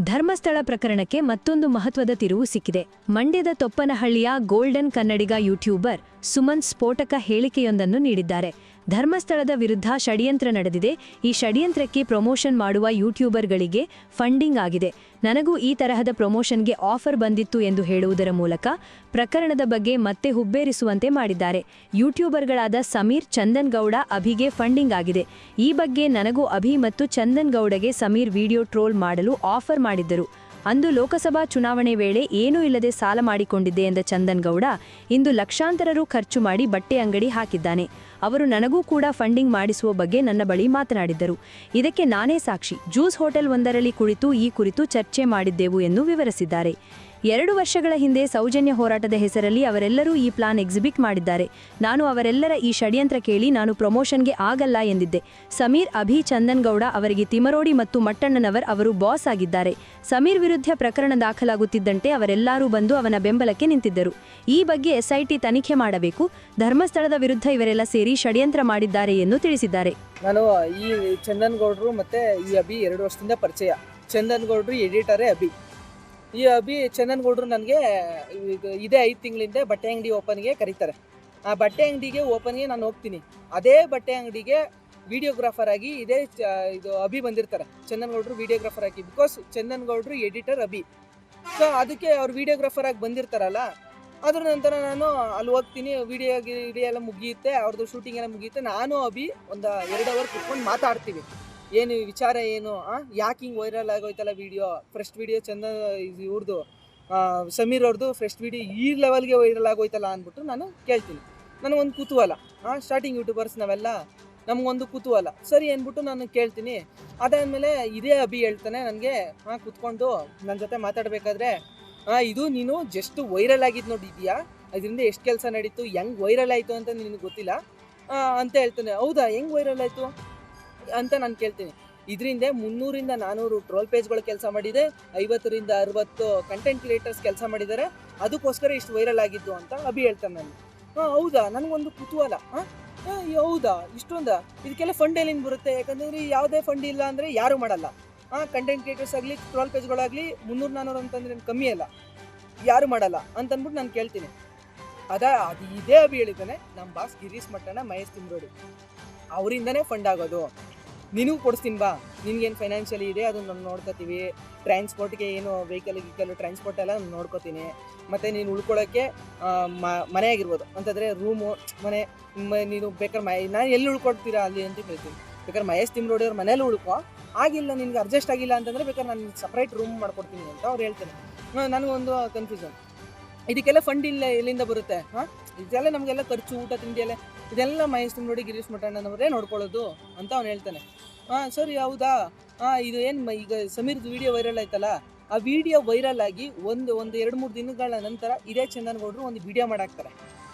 ಧರ್ಮಸ್ಥಳ ಪ್ರಕರಣಕ್ಕೆ ಮತ್ತೊಂದು ಮಹತ್ವದ ತಿರುವು ಸಿಕ್ಕಿದೆ. ಮಂಡ್ಯದ ತೊಪ್ಪನಹಳ್ಳಿಯ ಗೋಲ್ಡನ್ ಕನ್ನಡಿಗ ಯೂಟ್ಯೂಬರ್ ಸುಮನ್ ಸ್ಫೋಟಕ ಹೇಳಿಕೆಯೊಂದನ್ನು ನೀಡಿದ್ದಾರೆ. ಧರ್ಮಸ್ಥಳದ ವಿರುದ್ಧ ಷಡ್ಯಂತ್ರ ನಡೆದಿದೆ. ಈ ಷಡ್ಯಂತ್ರಕ್ಕೆ ಪ್ರಮೋಷನ್ ಮಾಡುವ ಯೂಟ್ಯೂಬರ್ಗಳಿಗೆ ಫಂಡಿಂಗ್ ಆಗಿದೆ. ನನಗೂ ಈ ತರಹದ ಪ್ರಮೋಷನ್ಗೆ ಆಫರ್ ಬಂದಿತ್ತು ಎಂದು ಹೇಳುವುದರ ಮೂಲಕ ಪ್ರಕರಣದ ಬಗ್ಗೆ ಮತ್ತೆ ಹುಬ್ಬೇರಿಸುವಂತೆ ಮಾಡಿದ್ದಾರೆ. ಯೂಟ್ಯೂಬರ್ಗಳಾದ ಸಮೀರ್ ಚಂದನ್ ಗೌಡ ಅಭಿಗೆ ಫಂಡಿಂಗ್ ಆಗಿದೆ. ಈ ಬಗ್ಗೆ ನನಗೂ ಅಭಿ ಮತ್ತು ಚಂದನ್ ಗೌಡಗೆ ಸಮೀರ್ ವಿಡಿಯೋ ಟ್ರೋಲ್ ಮಾಡಲು ಆಫರ್ ಮಾಡಿದ್ದರು. ಅಂದು ಲೋಕಸಭಾ ಚುನಾವಣೆ ವೇಳೆ ಏನೂ ಇಲ್ಲದೆ ಸಾಲ ಮಾಡಿಕೊಂಡಿದ್ದೆ ಎಂದ ಚಂದನ್ ಗೌಡ ಇಂದು ಲಕ್ಷಾಂತರ ರು ಖರ್ಚು ಮಾಡಿ ಬಟ್ಟೆ ಅಂಗಡಿ ಹಾಕಿದ್ದಾನೆ. ಅವರು ನನಗೂ ಕೂಡ ಫಂಡಿಂಗ್ ಮಾಡಿಸುವ ಬಗ್ಗೆ ನನ್ನ ಬಳಿ ಮಾತನಾಡಿದ್ದರು. ಇದಕ್ಕೆ ನಾನೇ ಸಾಕ್ಷಿ. ಜ್ಯೂಸ್ ಹೋಟೆಲ್ ಒಂದರಲ್ಲಿ ಕುಳಿತು ಈ ಕುರಿತು ಚರ್ಚೆ ಮಾಡಿದ್ದೆವು ಎಂದು ವಿವರಿಸಿದ್ದಾರೆ. ಎರಡು ವರ್ಷಗಳ ಹಿಂದೆ ಸೌಜನ್ಯ ಹೋರಾಟದ ಹೆಸರಲ್ಲಿ ಅವರೆಲ್ಲರೂ ಈ ಪ್ಲಾನ್ ಎಕ್ಸಿಬಿಟ್ ಮಾಡಿದ್ದಾರೆ. ನಾನು ಅವರೆಲ್ಲರ ಈ ಷಡ್ಯಂತ್ರ ಕೇಳಿ ನಾನು ಪ್ರಮೋಷನ್ಗೆ ಆಗಲ್ಲ ಎಂದಿದ್ದೆ. ಸಮೀರ್ ಅಭಿ ಚಂದನ್ ಗೌಡ ಅವರಿಗೆ ತಿಮರೋಡಿ ಮತ್ತು ಮಟ್ಟಣ್ಣನವರ್ ಅವರು ಬಾಸ್ ಆಗಿದ್ದಾರೆ. ಸಮೀರ್ ವಿರುದ್ಧ ಪ್ರಕರಣ ದಾಖಲಾಗುತ್ತಿದ್ದಂತೆ ಅವರೆಲ್ಲರೂ ಬಂದು ಅವನ ಬೆಂಬಲಕ್ಕೆ ನಿಂತಿದ್ದರು. ಈ ಬಗ್ಗೆ ಎಸ್ಐಟಿ ತನಿಖೆ ಮಾಡಬೇಕು, ಧರ್ಮಸ್ಥಳದ ವಿರುದ್ಧ ಇವರೆಲ್ಲ ಸೇರಿ ಷಡ್ಯಂತ್ರ ಮಾಡಿದ್ದಾರೆ ಎಂದು ತಿಳಿಸಿದ್ದಾರೆ. ನಾನು ಈ ಚಂದನ್ ಗೌಡ್ರು ಮತ್ತೆ ಈ ಅಭಿ ಎರಡು ವರ್ಷದಿಂದ ಪರಿಚಯ. ಚಂದನ್ ಗೌಡ್ರು ಎಡಿಟರೇ ಅಭಿ. ಈ ಅಭಿ ಚಂದನ್ ಗೌಡ್ರು ನನಗೆ ಇದೇ ಐದು ತಿಂಗಳಿಂದ ಬಟ್ಟೆ ಅಂಗಡಿ ಓಪನ್ಗೆ ಕರೀತಾರೆ. ಆ ಬಟ್ಟೆ ಅಂಗಡಿಗೆ ಓಪನ್ಗೆ ನಾನು ಹೋಗ್ತೀನಿ. ಅದೇ ಬಟ್ಟೆ ಅಂಗಡಿಗೆ ವಿಡಿಯೋಗ್ರಾಫರ್ ಆಗಿ ಇದೇ ಇದು ಅಭಿ ಬಂದಿರ್ತಾರೆ. ಚಂದನ್ ಗೌಡ್ರು ವಿಡಿಯೋಗ್ರಾಫರ್ ಆಗಿ ಬಿಕಾಸ್ ಚಂದನ್ ಗೌಡ್ರು ಎಡಿಟರ್ ಅಭಿ. ಸೊ ಅದಕ್ಕೆ ಅವ್ರು ವಿಡಿಯೋಗ್ರಾಫರ್ ಆಗಿ ಬಂದಿರ್ತಾರಲ್ಲ, ಅದ್ರ ನಂತರ ನಾನು ಅಲ್ಲಿ ಹೋಗ್ತೀನಿ. ವಿಡಿಯೋ ಗಿಡಿಯೋ ಎಲ್ಲ ಮುಗಿಯುತ್ತೆ ಅವ್ರದ್ದು ಶೂಟಿಂಗ್ ಎಲ್ಲ ಮುಗಿಯುತ್ತೆ. ನಾನು ಅಭಿ ಒಂದು ಎರಡು ಅವರ್ ಕುತ್ಕೊಂಡು ಮಾತಾಡ್ತೀವಿ. ಏನು ವಿಚಾರ ಏನು ಯಾಕೆ ಹಿಂಗೆ ವೈರಲ್ ಆಗೋಯ್ತಲ್ಲ ವಿಡಿಯೋ ಫ್ರೆಶ್ ವಿಡಿಯೋ ಚಂದ ಇವ್ರದ್ದು ಸಮೀರ್ ಅವ್ರದ್ದು ಫ್ರೆಶ್ ವಿಡಿಯೋ ಈ ಲೆವೆಲ್ಗೆ ವೈರಲ್ ಆಗೋಯ್ತಲ್ಲ ಅಂದ್ಬಿಟ್ಟು ನಾನು ಕೇಳ್ತೀನಿ. ನನಗೊಂದು ಕುತೂಹಲ ಹಾಂ ಸ್ಟಾರ್ಟಿಂಗ್ ಯೂಟ್ಯೂಬರ್ಸ್ ನಾವೆಲ್ಲ ನಮಗೊಂದು ಕುತೂಹಲ ಸರಿ ಅಂದ್ಬಿಟ್ಟು ನಾನು ಕೇಳ್ತೀನಿ. ಅದಾದಮೇಲೆ ಇದೇ ಅಭಿ ಹೇಳ್ತಾನೆ ನನಗೆ ಹಾಂ ಕುತ್ಕೊಂಡು ನನ್ನ ಜೊತೆ ಮಾತಾಡಬೇಕಾದ್ರೆ ಹಾಂ ಇದು ನೀನು ಜಸ್ಟ್ ವೈರಲ್ ಆಗಿದ್ದು ನೋಡಿದ್ಯಾ ಅದರಿಂದ ಎಷ್ಟು ಕೆಲಸ ನಡೀತು? ಹೆಂಗೆ ವೈರಲ್ ಆಯಿತು ಅಂತ ನಿನಗೆ ಗೊತ್ತಿಲ್ಲ? ಅಂತ ಹೇಳ್ತಾನೆ. ಹೌದಾ? ಹೆಂಗೆ ವೈರಲ್ ಆಯಿತು? ಅಂತ ನಾನು ಕೇಳ್ತೀನಿ. ಇದರಿಂದ ಮುನ್ನೂರಿಂದ ನಾನ್ನೂರು ಟ್ರೋಲ್ ಪೇಜ್ಗಳು ಕೆಲಸ ಮಾಡಿದೆ, ಐವತ್ತರಿಂದ ಅರವತ್ತು ಕಂಟೆಂಟ್ ಕ್ರಿಯೇಟರ್ಸ್ ಕೆಲಸ ಮಾಡಿದ್ದಾರೆ. ಅದಕ್ಕೋಸ್ಕರ ಇಷ್ಟು ವೈರಲ್ ಆಗಿದ್ದು ಅಂತ ಅಭಿ ಹೇಳ್ತಾನೆ ನಾನು ಹಾಂ, ಹೌದಾ? ನನಗೊಂದು ಕುತೂಹಲ. ಹಾಂ? ಹೌದಾ? ಇಷ್ಟೊಂದ? ಇದಕ್ಕೆಲ್ಲ ಫಂಡ್ ಎಲ್ಲಿಂದ ಬರುತ್ತೆ? ಯಾಕಂದ್ರೆ ಯಾವುದೇ ಫಂಡ್ ಇಲ್ಲ ಅಂದರೆ ಯಾರು ಮಾಡಲ್ಲ. ಹಾಂ ಕಂಟೆಂಟ್ ಕ್ರಿಯೇಟರ್ಸ್ ಆಗಲಿ ಟ್ರೋಲ್ ಪೇಜ್ಗಳಾಗಲಿ ಮುನ್ನೂರು ನಾನ್ನೂರು ಅಂತಂದ್ರೆ ಕಮ್ಮಿ ಅಲ್ಲ. ಯಾರು ಮಾಡಲ್ಲ ಅಂತಂದ್ಬಿಟ್ಟು ನಾನು ಕೇಳ್ತೀನಿ. ಅದ, ಅದು ಇದೇ ಅಭಿ ಹೇಳಿದ್ದಾನೆ ನಮ್ಮ ಬಾಸ್ ಗಿರೀಶ್ ಮಟ್ಟನ ಮಹೇಶ್ ತಿಮ್ರೋಡಿ. ಅವರಿಂದನೇ ಫಂಡ್ ಆಗೋದು. ನಿನಗೂ ಕೊಡಿಸ್ತೀನಿ ಬಾ. ನಿನಗೇನು ಫೈನಾನ್ಷಿಯಲಿ ಇದೆ ಅದು ನಾನು ನೋಡ್ಕೋತೀವಿ. ಟ್ರಾನ್ಸ್ಪೋರ್ಟ್ಗೆ ಏನು ವೆಹಿಕಲ್ ಗಿಕಲ್ ಟ್ರಾನ್ಸ್ಪೋರ್ಟ್ ಎಲ್ಲ ನಾನು ನೋಡ್ಕೋತೀನಿ. ಮತ್ತು ನೀನು ಉಳ್ಕೊಳ್ಳೋಕ್ಕೆ ಮನೆ ಆಗಿರ್ಬೋದು. ಅಂತಂದರೆ ರೂಮು ಮನೆ ನೀನು ಬೇಕಾದ್ರೆ ಮೈ, ನಾನು ಎಲ್ಲಿ ಉಳ್ಕೊಡ್ತೀರಾ ಅಲ್ಲಿ ಅಂತ ಹೇಳ್ತೀನಿ. ಬೇಕಾದ್ರೆ ಮಹೇಶ್ ತಿಮ್ರೋಡಿ ಅವ್ರ ಮನೇಲಿ ಉಳ್ಕೊ. ಆಗಿಲ್ಲ ನಿನಗೆ ಅಡ್ಜಸ್ಟ್ ಆಗಿಲ್ಲ ಅಂತಂದರೆ ಬೇಕಾದ್ರೆ ನಾನು ಸಪ್ರೇಟ್ ರೂಮ್ ಮಾಡ್ಕೊಡ್ತೀನಿ ಅಂತ ಅವ್ರು ಹೇಳ್ತಾರೆ. ನನಗೊಂದು ಕನ್ಫ್ಯೂಷನ್ ಇದಕ್ಕೆಲ್ಲ ಫಂಡ್ ಇಲ್ಲ ಎಲ್ಲಿಂದ ಬರುತ್ತೆ? ಹಾಂ? ಇದೆಲ್ಲ ನಮಗೆಲ್ಲ ಖರ್ಚು, ಊಟ, ತಿಂಡಿ ಎಲ್ಲ ಇದೆಲ್ಲ ಮಹೇಶ್ ನೋಡಿ ಗಿರೀಶ್ ಮಠಣ್ಣನವರೇ ನೋಡ್ಕೊಳ್ಳೋದು ಅಂತ ಅವ್ನು ಹೇಳ್ತಾನೆ. ಹಾಂ ಸರಿ, ಹೌದಾ? ಹಾಂ ಇದು ಏನು ಈಗ ಸಮೀರ್ದು ವಿಡಿಯೋ ವೈರಲ್ ಆಯ್ತಲ್ಲ, ಆ ವಿಡಿಯೋ ವೈರಲ್ ಆಗಿ ಒಂದು ಒಂದು ಎರಡು, ಮೂರು ದಿನಗಳ ನಂತರ ಇದೇ ಚಂದನ್ ಗೌಡ್ರು ಒಂದು ವಿಡಿಯೋ ಮಾಡಾಕ್ತಾರೆ.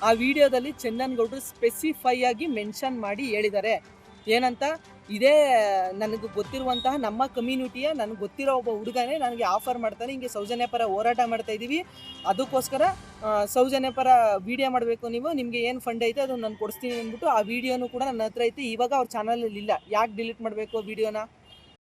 ಆ ವಿಡಿಯೋದಲ್ಲಿ ಚಂದನ್ ಗೌಡ್ರು ಸ್ಪೆಸಿಫೈ ಆಗಿ ಮೆನ್ಷನ್ ಮಾಡಿ ಹೇಳಿದ್ದಾರೆ. ಏನಂತ? ಇದೇ ನನಗೆ ಗೊತ್ತಿರುವಂತಹ ನಮ್ಮ ಕಮ್ಯುನಿಟಿಯ ನನಗೆ ಗೊತ್ತಿರೋ ಒಬ್ಬ ಹುಡುಗನೇ ನನಗೆ ಆಫರ್ ಮಾಡ್ತಾನೆ. ಹಿಂಗೆ ಸೌಜನ್ಯ ಪರ ಹೋರಾಟ ಮಾಡ್ತಾ ಇದ್ದೀವಿ. ಅದಕ್ಕೋಸ್ಕರ ಸೌಜನ್ಯ ಪರ ವಿಡಿಯೋ ಮಾಡಬೇಕು ನೀವು. ನಿಮಗೆ ಏನು ಫಂಡ್ ಐತೆ ಅದನ್ನು ನಾನು ಕೊಡಿಸ್ತೀನಿ ಅಂದ್ಬಿಟ್ಟು ಆ ವಿಡಿಯೋನು ಕೂಡ ನನ್ನ ಹತ್ರ ಐತೆ. ಇವಾಗ ಅವ್ರ ಚಾನಲಲ್ಲಿ ಇಲ್ಲ. ಯಾಕೆ ಡಿಲೀಟ್ ಮಾಡಬೇಕು ವಿಡಿಯೋನ